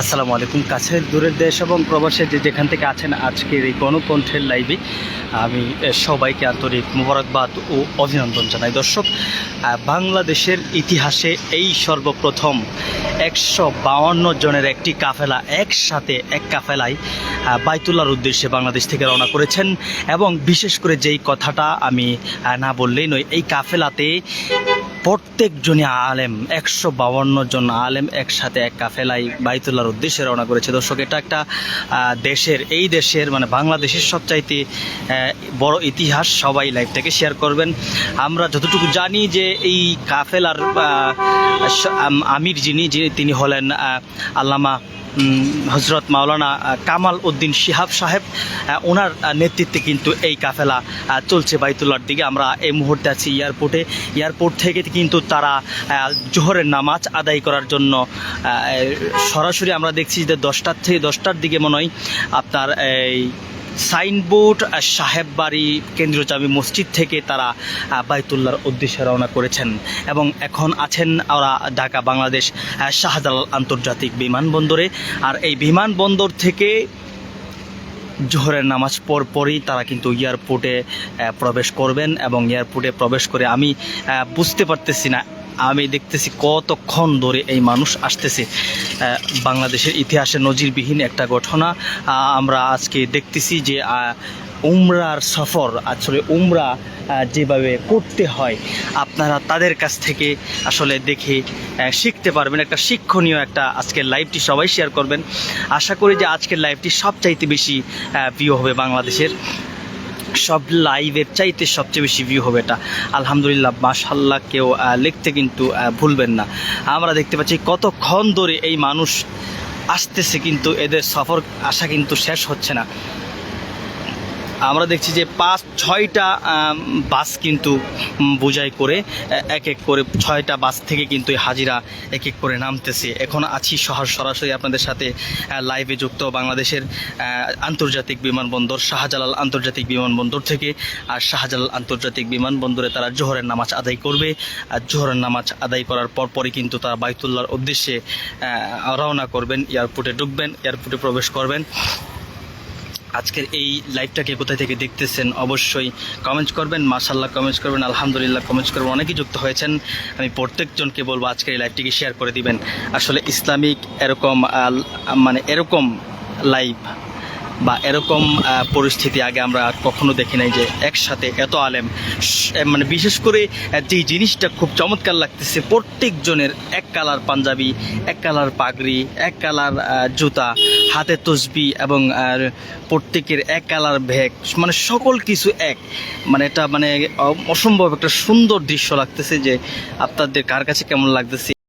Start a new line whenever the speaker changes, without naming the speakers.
আসসালামু আলাইকুম। কাছের দূরের দেশ এবং প্রবাসে যে যেখান থেকে আছেন আজকের এই গণকণ্ঠের লাইভে আমি সবাইকে আন্তরিক মোবারকবাদ ও অভিনন্দন জানাই। দর্শক বাংলাদেশের ইতিহাসে এই সর্বপ্রথম একশো বাউান্ন জনের একটি কাফেলা একসাথে এক কাফেলায় আহ, বাইতুল্লাহর উদ্দেশ্যে বাংলাদেশ থেকে রওনা করেছেন এবং বিশেষ করে যেই কথাটা আমি না বললেই নয় এই কাফেলাতে প্রত্যেকজনই আলেম, একশো বাউান্ন জন আলেম একসাথে এক কাফেলায় বাইতুল্লাহর উদ্দেশ্যে রওনা করেছে। দর্শক, এটা একটা দেশের, এই দেশের মানে বাংলাদেশের সবচাইতে বড় ইতিহাস। সবাই লাইভটাকে শেয়ার করবেন। আমরা যতটুকু জানি যে এই কাফেলার আমির যিনি তিনি হলেন আল্লামা হজরত মাওলানা কামাল উদ্দিন শিহাব সাহেব ওনার নেতৃত্বে কিন্তু এই কাফেলা চলছে বাইতুল্লার দিকে। আমরা এই মুহূর্তে আছি এয়ারপোর্টে। এয়ারপোর্ট থেকে কিন্তু তারা জোহরের নামাজ আদায় করার জন্য সরাসরি আমরা দেখছি যে দশটার থেকে দশটার দিকে মনে হয় আপনার এই সাইনবোর্ড সাহেব বাড়ি কেন্দ্রীয় জামি মসজিদ থেকে তারা আহ, বাইতুল্লাহর উদ্দেশ্যে রওনা করেছেন। এবং এখন আছেন ওরা ঢাকা বাংলাদেশ শাহজালাল আন্তর্জাতিক বিমানবন্দরে। আর এই বিমানবন্দর থেকে জোহরের নামাজ পর পরই তারা কিন্তু এয়ারপোর্টে প্রবেশ করবেন। এবং এয়ারপোর্টে প্রবেশ করে আমি বুঝতে পারতেছি না আমি দেখতেছি কতক্ষণ ধরে এই মানুষ আসতেছে। বাংলাদেশের ইতিহাসে নজিরবিহীন একটা ঘটনা। আমরা আজকে দেখতেছি যে উমরার সফর আসলে উমরা যেভাবে করতে হয়, আপনারা তাদের কাছ থেকে আসলে দেখে শিখতে পারবেন। একটা শিক্ষণীয় একটা আজকের লাইভটি সবাই শেয়ার করবেন। আশা করি যে আজকের লাইভটি সবচাইতে বেশি ভিউ হবে বাংলাদেশের। সব লাইভের চাইতে সবচেয়ে বেশি ভিউ হবে এটা। আলহামদুলিল্লাহ মাশাল্লাহ কেউ লিখতে কিন্তু ভুলবেন না। আমরা দেখতে পাচ্ছি কতক্ষণ ধরে এই মানুষ আসতেছে কিন্তু এদের সফর আসা কিন্তু শেষ হচ্ছে না। আমরা দেখছি যে পাঁচ, ছয়টা বাস কিন্তু বোঝাই করে এক এক করে ছয়টা বাস থেকে কিন্তু এই হাজিরা এক এক করে নামতেছে। এখন আছি শহর সরাসরি আপনাদের সাথে লাইভে যুক্ত বাংলাদেশের আন্তর্জাতিক বিমানবন্দর, শাহজালাল আন্তর্জাতিক বিমানবন্দর থেকে। আর শাহজালাল আন্তর্জাতিক বিমানবন্দরে তারা জোহরের নামাজ আদায় করবে। আর জোহরের নামাজ আদায় করার পরপরই কিন্তু তারা বাইতুল্লাহর উদ্দেশ্যে রওনা করবেন, এয়ারপোর্টে ঢুকবেন, এয়ারপোর্টে প্রবেশ করবেন। আজকের এই লাইভটাকে কোথায় থেকে দেখতেছেন অবশ্যই কমেন্টস করবেন। মাসাল্লাহ কমেন্ট করবেন। আলহামদুলিল্লাহ কমেন্ট করবেন। অনেকেই যুক্ত হয়েছেন। আমি প্রত্যেকজনকে বলব আজকের এই লাইভটিকে শেয়ার করে দিবেন। আসলে ইসলামিক এরকম মানে এরকম লাইভ বা এরকম পরিস্থিতি আগে আমরা কখনো দেখি নাই যে একসাথে এত আলেম মানে বিশেষ করে যেই জিনিসটা খুব চমৎকার লাগতেছে, প্রত্যেকজনের এক কালার পাঞ্জাবি, এক কালার পাগড়ি, এক কালার জুতা, হাতে তসবি এবং প্রত্যেকের এক কালার ভ্যাগ মানে সকল কিছু এক। মানে এটা মানে অসম্ভব একটা সুন্দর দৃশ্য লাগতেছে যে আপনাদের কার কাছে কেমন লাগতেছে